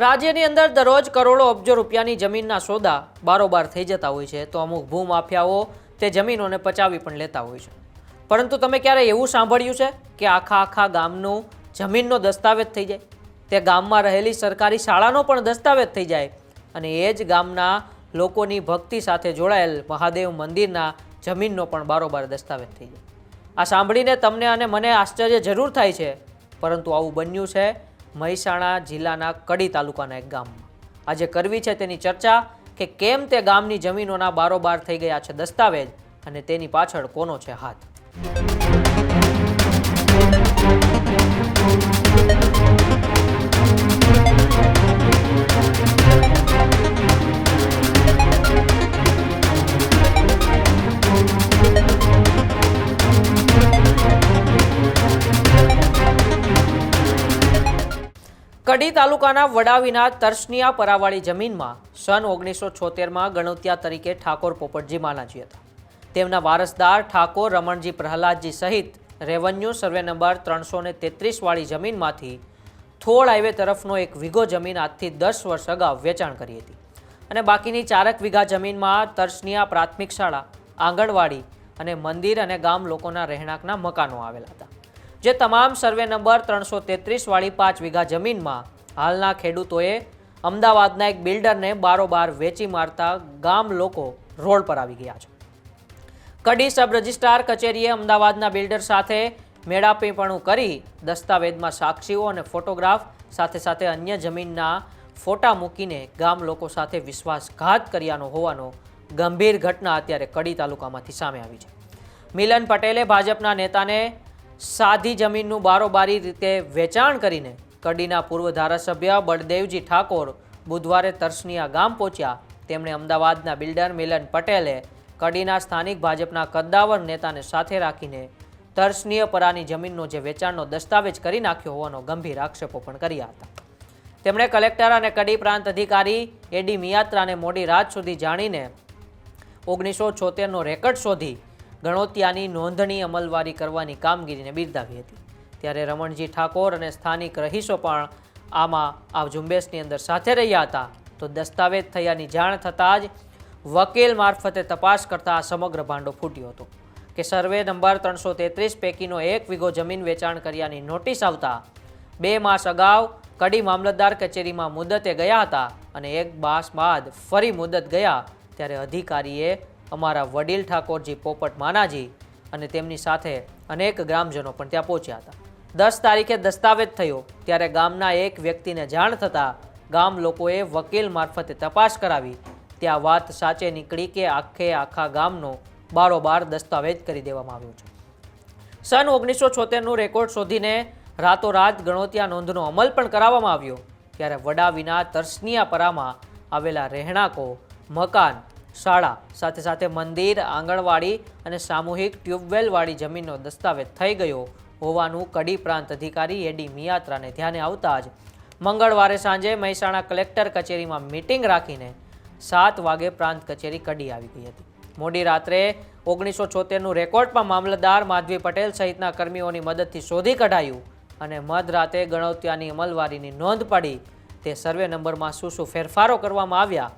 રાજ્યની અંદર દરરોજ કરોડો અબજો રૂપિયાની જમીનના સોદા બારોબાર થઈ જતા હોય છે. તો અમુક ભૂમાફિયાઓ તે જમીનોને પચાવી પણ લેતા હોય છે. પરંતુ તમે ક્યારે એવું સાંભળ્યું છે કે આખા આખા ગામનું જમીનનો દસ્તાવેજ થઈ જાય? તે ગામમાં રહેલી સરકારી શાળાનો પણ દસ્તાવેજ થઈ જાય અને એ જ ગામના લોકોની ભક્તિ સાથે જોડાયેલ મહાદેવ મંદિરના જમીનનો પણ બારોબાર દસ્તાવેજ થઈ જાય. આ સાંભળીને તમને અને મને આશ્ચર્ય જરૂર થાય છે. પરંતુ આવું બન્યું છે મહેસાણા જિલ્લાના કડી તાલુકાના એક ગામમાં. આજે કરવી છે તેની ચર્ચા કે કેમ તે ગામની જમીનોના બારોબાર થઈ ગયા છે દસ્તાવેજ અને તેની પાછળ કોનો છે હાથ? કડી તાલુકાના વડાવીના તરસનિયા પરાવાળી જમીનમાં સન ઓગણીસો છોતેરમાં ગણોતિયા તરીકે ઠાકોર પોપટજી માનાજી હતા. તેમના વારસદાર ઠાકોર રમણજી પ્રહલાદજી સહિત રેવન્યુ સર્વે નંબર ત્રણસો ને તેત્રીસવાળી જમીનમાંથી થોળ હાઈવે તરફનો એક વીઘો જમીન આજથી દસ વર્ષ અગાઉ વેચાણ કરી હતી. અને બાકીની ચારક વીઘા જમીનમાં તરસનિયા પ્રાથમિક શાળા, આંગણવાડી અને મંદિર અને ગામ લોકોના રહેણાંકના મકાનો આવેલા હતા. જે તમામ સર્વે નંબર ત્રણસો તેત્રીસવાળી પાંચ વીઘા જમીનમાં હાલના ખેડૂતોએ અમદાવાદના એક બિલ્ડરને બારોબાર વેચી મારતા ગામ લોકો રોડ પર આવી ગયા છે. કડી સબ રજિસ્ટ્રાર કચેરીએ અમદાવાદના બિલ્ડર સાથે મેળાપીપણું કરી દસ્તાવેજમાં સાક્ષીઓ અને ફોટોગ્રાફ, સાથે સાથે અન્ય જમીનના ફોટા મૂકીને ગામ લોકો સાથે વિશ્વાસઘાત કર્યાનો હોવાનો ગંભીર ઘટના અત્યારે કડી તાલુકામાંથી સામે આવી છે. મિલન પટેલે ભાજપના નેતાને સાદી જમીનનું બારોબારી રીતે વેચાણ કરીને કડીના પૂર્વ ધારાસભ્ય બળદેવજી ઠાકોર બુધવારે તરસનિયા ગામ પહોંચ્યા. તેમણે અમદાવાદના બિલ્ડર મિલન પટેલે કડીના સ્થાનિક ભાજપના કદ્દાવર નેતાને સાથે રાખીને તરસનીય પરાની જમીનનો જે વેચાણનો દસ્તાવેજ કરી નાખ્યો હોવાનો ગંભીર આક્ષેપો પણ કર્યા હતા. તેમણે કલેક્ટર અને કડી પ્રાંત અધિકારી એડી મિયાત્રાને મોડી રાત સુધી જાણીને ઓગણીસો છોતેરનો રેકર્ડ શોધી ગણોતિયાની નોંધણી અમલવારી કરવાની કામગીરીને બિરદાવી હતી. ત્યારે રમણજી ઠાકોર અને સ્થાનિક રહીશો પણ આમાં આ ઝુંબેશની અંદર સાથે રહ્યા હતા. તો દસ્તાવેજ થયાની જાણ થતાં જ વકીલ મારફતે તપાસ કરતા આ સમગ્ર ભાંડો ફૂટ્યો હતો કે સર્વે નંબર ત્રણસો તેત્રીસ પૈકીનો એક વીઘો જમીન વેચાણ કર્યાની નોટિસ આવતા બે માસ અગાઉ કડી મામલતદાર કચેરીમાં મુદતે ગયા હતા અને એક માસ બાદ ફરી મુદત ગયા. ત્યારે અધિકારીએ અમારા વડીલ ઠાકોરજી પોપટ માનાજી અને તેમની સાથે અનેક ગ્રામજનો પણ ત્યાં પહોંચ્યા હતા. દસ તારીખે દસ્તાવેજ થયો, ત્યારે ગામના એક વ્યક્તિને જાણ થતાં ગામ લોકોએ વકીલ મારફતે તપાસ કરાવી. ત્યાં વાત સાચે નીકળી કે આખે આખા ગામનો બારોબાર દસ્તાવેજ કરી દેવામાં આવ્યો છે. સન ઓગણીસો છોતેરનું રેકોર્ડ શોધીને રાતોરાત ગણોતિયા નોંધનો અમલ પણ કરાવવામાં આવ્યો, ત્યારે વડા વિના તરસનિયા પરામાં આવેલા રહેણાંકો, મકાન શાળા. સાથે સાથે મંદિર, આંગણવાડી અને સામૂહિક ટ્યુબવેલવાળી જમીનનો દસ્તાવેજ થઈ ગયો હોવાનું કડી પ્રાંત અધિકારી એડી મિયાત્રાને ધ્યાને આવતા જ મંગળવારે સાંજે મહેસાણા કલેક્ટર કચેરીમાં મિટિંગ રાખીને સાત વાગે પ્રાંત કચેરી કડી આવી ગઈ હતી. મોડી રાત્રે ઓગણીસો છોતેરનું રેકોર્ડમાં મામલતદાર માધવી પટેલ સહિતના કર્મીઓની મદદથી શોધી કઢાયું અને મધરાતે ગણવત્યાની અમલવારીની નોંધ પડી. તે સર્વે નંબરમાં શું શું ફેરફારો કરવામાં આવ્યા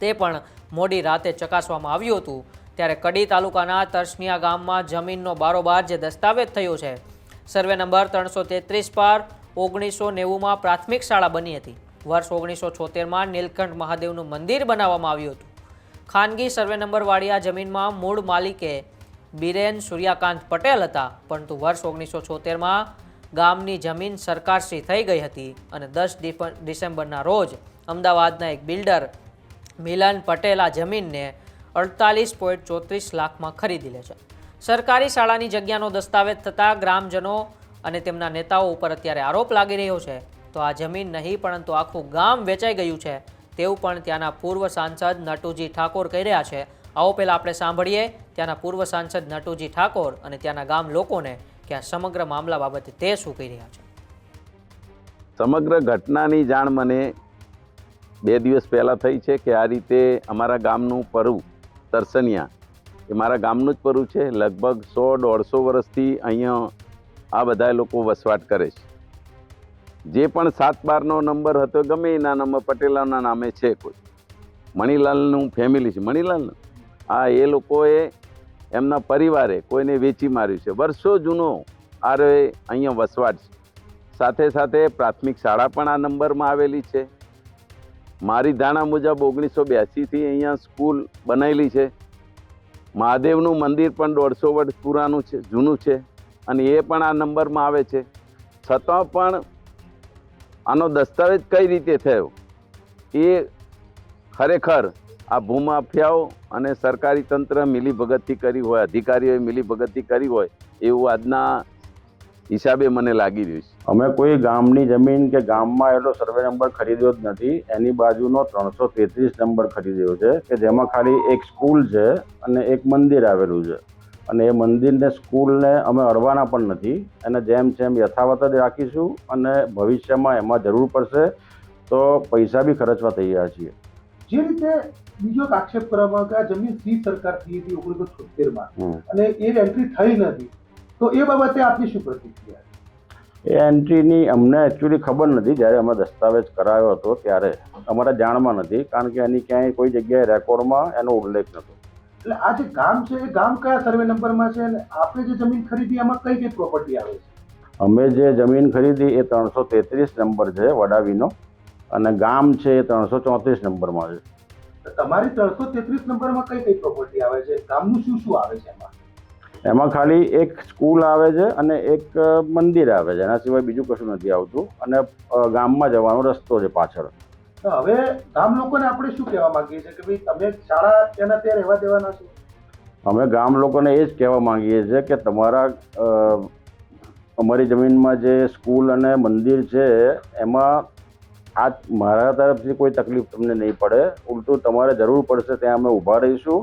તે પણ મોડી રાતે ચકાસવામાં આવ્યું હતું. ત્યારે કડી તાલુકાના તરસનિયા ગામમાં જમીનનો બારોબાર જે દસ્તાવેજ થયો છે, સર્વે નંબર ત્રણસો તેત્રીસ પર ઓગણીસો નેવુંમાં પ્રાથમિક શાળા બની હતી. વર્ષ ઓગણીસો છોતેરમાં નીલકંઠ મહાદેવનું મંદિર બનાવવામાં આવ્યું હતું. ખાનગી સર્વે નંબરવાળી આ જમીનમાં મૂળ માલિકે બિરેન સૂર્યકાંત પટેલ હતા, પરંતુ વર્ષ ઓગણીસો છોતેરમાં ગામની જમીન સરકારશ્રી થઈ ગઈ હતી અને દસ ડિસેમ્બરના રોજ અમદાવાદના એક બિલ્ડર મિલન પટેલ આ જમીનને અડતાલીસ પોઈન્ટ ચોત્રીસ લાખમાં ખરીદી લે છે. સરકારી શાળાની જગ્યાનો દસ્તાવેજ થતાં ગ્રામજનો અને તેમના નેતાઓ ઉપર અત્યારે આરોપ લાગી રહ્યો છે. તો આ જમીન નહીં, પરંતુ આખું ગામ વેચાઈ ગયું છે. તેવું પણ ત્યાંના પૂર્વ સાંસદ નટુજી ઠાકોર કહી રહ્યા છે. આવો પહેલાં આપણે સાંભળીએ ત્યાંના પૂર્વ સાંસદ નટુજી ઠાકોર અને ત્યાંના ગામ લોકોને કે આ સમગ્ર મામલા બાબતે તે શું કહી રહ્યા છે. સમગ્ર ઘટનાની જાણ મને બે દિવસ પહેલાં થઈ છે કે આ રીતે અમારા ગામનું પરુ, તરસનિયા, એ મારા ગામનું જ પરુ છે. લગભગ સો દોઢસો વર્ષથી અહીંયા આ બધા લોકો વસવાટ કરે છે. જે પણ સાત બારનો નંબર હતો, ગમે એના નંબર પટેલાના નામે છે કોઈ. મણિલાલનું ફેમિલી છે. મણિલાલ, આ એ લોકોએ એમના પરિવારે કોઈને વેચી માર્યું છે. વર્ષો જૂનો આરે અહીંયા વસવાટ છે. સાથે સાથે પ્રાથમિક શાળા પણ આ નંબરમાં આવેલી છે. મારી ધારણા મુજબ ઓગણીસો બ્યાસીથી અહીંયા સ્કૂલ બનાવેલી છે. મહાદેવનું મંદિર પણ દોઢસો વર્ષ પુરાનું છે, જૂનું છે અને એ પણ આ નંબરમાં આવે છે. છતાં પણ આનો દસ્તાવેજ કઈ રીતે થયો? એ ખરેખર આ ભૂમાફિયાઓ અને સરકારી તંત્ર મિલીભગતથી કરી હોય, અધિકારીઓએ મિલીભગતથી કરી હોય એવું આજના હિસાબે મને લાગી રહ્યું છે. અમે કોઈ ગામની જમીન કે ગામમાં એટલો સર્વે નંબર ખરીદ્યો જ નથી. એની બાજુનો ત્રણસો તેત્રીસ નંબર ખરીદ્યો છે કે જેમાં ખાલી એક સ્કૂલ છે અને એક મંદિર આવેલું છે. અને એ મંદિરને સ્કૂલને અમે અડવાના પણ નથી. એને જેમ જેમ યથાવત જ રાખીશું અને ભવિષ્યમાં એમાં જરૂર પડશે તો પૈસા બી ખર્ચવા તૈયાર છીએ. જે રીતે બીજો આક્ષેપ કરવામાં આવ્યો કે આ જમીન સી સરકાર થઈ હતી ઓગણીસો છોતેરમાં. અને એ એન્ટ્રી થઈ નથી. તો એ બાબતે આપની શું પ્રતિક્રિયા એ એન્ટ્રીની અમને એકચ્યુઅલી ખબર નથી જ્યારે અમે દસ્તાવેજ કરાયો હતો ત્યારે. અમારા જાણમાં નથી કારણ કે એની ક્યાંય કોઈ જગ્યાએ રેકોર્ડમાં એનો ઉલ્લેખ નહોતો. એટલે આ જે ગામ છે એ ગામ કયા સર્વે નંબરમાં છે અને આપણે જે જમીન ખરીદી એમાં કઈ કઈ પ્રોપર્ટી આવે છે? અમે જે જમીન ખરીદી એ ત્રણસો તેત્રીસ નંબર છે વડાવીનો. અને ગામ છે એ ત્રણસો ચોત્રીસ નંબરમાં છે. તમારી ત્રણસો તેત્રીસ નંબરમાં કઈ કઈ પ્રોપર્ટી આવે છે? ગામનું શું શું આવે છે એમાં? એમાં ખાલી એક સ્કૂલ આવે છે અને એક મંદિર આવે છે. એના સિવાય બીજું કશું નથી આવતું. અને ગામમાં જવાનો રસ્તો છે પાછળ. હવે ગામ લોકોને આપણે શું કહેવા માંગીએ છીએ કે ભાઈ તમે શાળા તેના ત્યાં રહેવા દેવાના છો? અમે ગામ લોકોને એ જ કહેવા માંગીએ છીએ કે તમારા અમારી જમીનમાં જે સ્કૂલ અને મંદિર છે એમાં આ મારા તરફથી કોઈ તકલીફ તમને નહીં પડે. ઉલટું તમારે જરૂર પડશે ત્યાં અમે ઊભા રહીશું.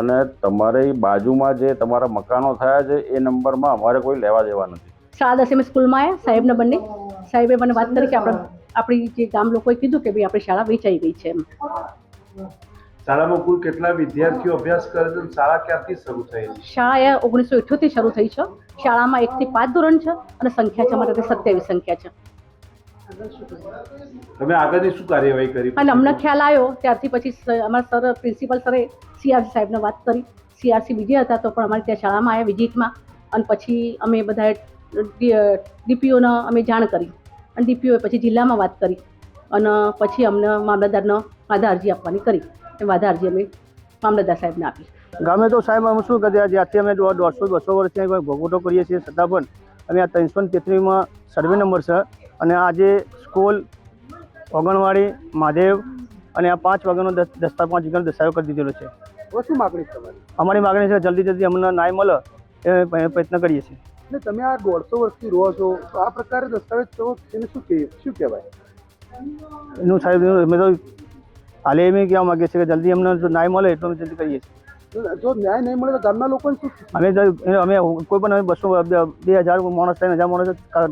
અને તમારી બાજુમાં જે તમારા મકાનો થયા છે એ નંબરમાં અમારે કોઈ લેવા દેવા નથી. શાળા દસમી સ્કૂલમાં આવ્યા સાહેબને બંને? સાહેબે મને વાત કરી કે આપણે આપણી જે ગામ લોકોએ કીધું કે ભાઈ આપણી શાળા વેચાઈ ગઈ છે એમ. શાળામાં કુલ કેટલા વિદ્યાર્થીઓ અભ્યાસ કરે છે શાળા ક્યાંથી શરૂ થઈ શાળા એ ઓગણીસો ઇઠ્યોતેર શરૂ થઈ છે. શાળામાં એકથી પાંચ ધોરણ છે અને સંખ્યા છે અમારે સત્યાવીસ સંખ્યા છે. તમે આગળની શું કાર્યવાહી કરી? અને અમને ખ્યાલ આવ્યો ત્યારથી પછી અમારા સર પ્રિન્સિપલ સરે સીઆરસી સાહેબને વાત કરી. સીઆરસી બીજે હતા તો પણ અમારે ત્યાં શાળામાં આવ્યા વિઝિટમાં. અને પછી અમે બધા ડીપીઓને અમે જાણ કરી. અને ડીપીઓએ પછી જિલ્લામાં વાત કરી. અને પછી અમને મામલતદારનો વાધા અરજી આપવાની કરી. એ વાધા અરજી અમે મામલતદાર સાહેબને આપી. ગામે તો સાહેબ અમે શું કરીએ? જ્યાંથી અમે દોઢસો બસો વર્ષથી ભોગવટો કરીએ છીએ. છતાં પણ અમે આ ત્રણસો ને તેત્રીસમાં સર્વે નંબર છે. અને આજે સ્કૂલ ઓગણવાડી મહાદેવ અને આ પાંચ વાગ્યાનો દસ દસ્તા પાંચ વાગ્યાનો દસ્તાવેજ કરી દીધેલો છે. શું માગણી તમારી? અમારી માગણી છે જલ્દી જલ્દી અમને ન્યાય મળે એ પ્રયત્ન કરીએ છીએ. એટલે તમે આ દોઢસો વર્ષથી રહો છો તો આ પ્રકારે દસ્તાવેજ તો એને શું કહે શું કહેવાય? એનું સાહેબ અમે તો હાલે એમ કહેવા માગીએ છીએ કે જલ્દી અમને જો ન્યાય મળે એટલું અમે જલ્દી કરીએ છીએ. જો ન્યાય નહીં મળે તો ગામના લોકોને શું અમે અમે કોઈ પણ અમે બસો બે બે હજાર માણસ ત્રણ હજાર માણસ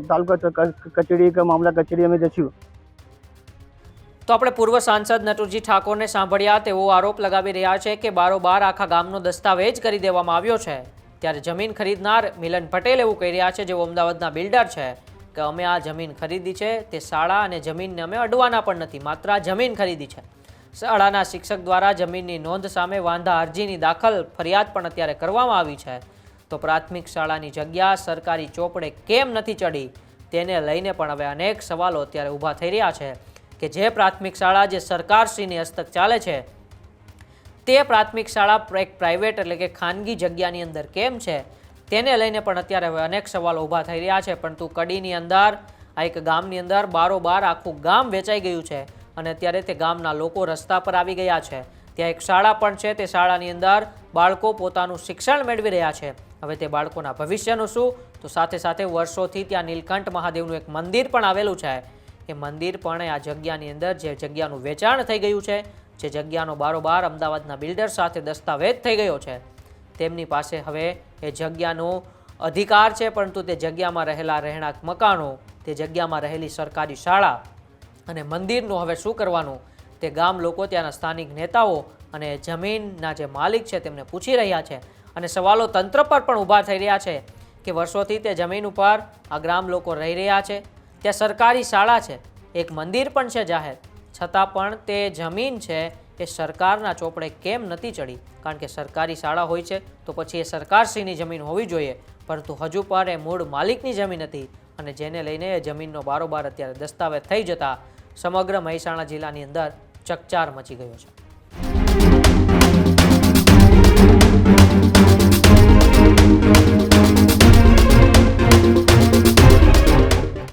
તાલુકા કચેરી કે મામલા કચેરી અમે જશું. તો આપણે પૂર્વ સાંસદ નટુરજી ઠાકોરને સાંભળ્યા તેવો આરોપ લગાવી રહ્યા છે કે બારોબાર આખા ગામનો દસ્તાવેજ કરી દેવામાં આવ્યો છે. ત્યારે જમીન ખરીદનાર મિલન પટેલ એવું કહી રહ્યા છે જેઓ અમદાવાદના બિલ્ડર છે કે અમે આ જમીન ખરીદી છે તે શાળા અને જમીનને અમે અડવાના પણ નથી માત્ર આ જમીન ખરીદી છે. શાળાના શિક્ષક દ્વારા જમીનની નોંધ સામે વાંધા અરજીની દાખલ ફરિયાદ પણ અત્યારે કરવામાં આવી છે. તો પ્રાથમિક શાળાની જગ્યા, સરકારી ચોપડે કેમ નથી ચડી તેને લઈને પણ હવે અનેક સવાલો અત્યારે ઊભા થઈ રહ્યા છે કે જે પ્રાથમિક શાળા જે સરકારશ્રીની હસ્તક ચાલે છે, તે પ્રાથમિક શાળા એક પ્રાઇવેટ એટલે કે ખાનગી જગ્યાની અંદર કેમ છે? તેને લઈને પણ અત્યારે હવે અનેક સવાલો ઊભા થઈ રહ્યા છે. પરંતુ કડીની અંદર, આ એક ગામની અંદર બારોબાર આખું ગામ વેચાઈ ગયું છે. અને અત્યારે તે ગામના લોકો રસ્તા પર આવી ગયા છે. ત્યાં એક શાળા પણ છે. તે શાળાની અંદર બાળકો પોતાનું શિક્ષણ મેળવી રહ્યા છે. હવે તે બાળકોના ભવિષ્યનું શું? તો સાથે સાથે વર્ષોથી ત્યાં નીલકંઠ મહાદેવનું એક મંદિર પણ આવેલું છે. એ મંદિર પણ આ જગ્યાની અંદર જે જગ્યાનું વેચાણ થઈ ગયું છે, જે જગ્યાનો બારોબાર અમદાવાદના બિલ્ડર સાથે દસ્તાવેજ થઈ ગયો છે. તેમની પાસે હવે એ જગ્યાનો અધિકાર છે, પરંતુ તે જગ્યામાં રહેલા રહેણાંક મકાનો, તે જગ્યામાં રહેલી સરકારી શાળા અને મંદિરનું હવે શું કરવાનું? તે ગામ લોકો, ત્યાંના સ્થાનિક નેતાઓ અને જમીનના જે માલિક છે તેમને પૂછી રહ્યા છે. અને સવાલો તંત્ર પર પણ ઊભા થઈ રહ્યા છે કે વર્ષોથી તે જમીન ઉપર આ ગ્રામ લોકો રહી રહ્યા છે. ત્યાં સરકારી શાળા છે. એક મંદિર પણ છે જાહેર. છતાં પણ તે જમીન છે એ સરકારના ચોપડે કેમ નથી ચડી? કારણ કે સરકારી શાળા હોય છે તો પછી એ સરકારશ્રીની જમીન હોવી જોઈએ. પરંતુ હજુ પણ એ મૂળ માલિકની જમીન હતી અને જેને લઈને એ જમીનનો બારોબાર અત્યારે દસ્તાવેજ થઈ જતા સમગ્ર મહેસાણા જિલ્લાની અંદર ચકચાર મચી ગયો છે.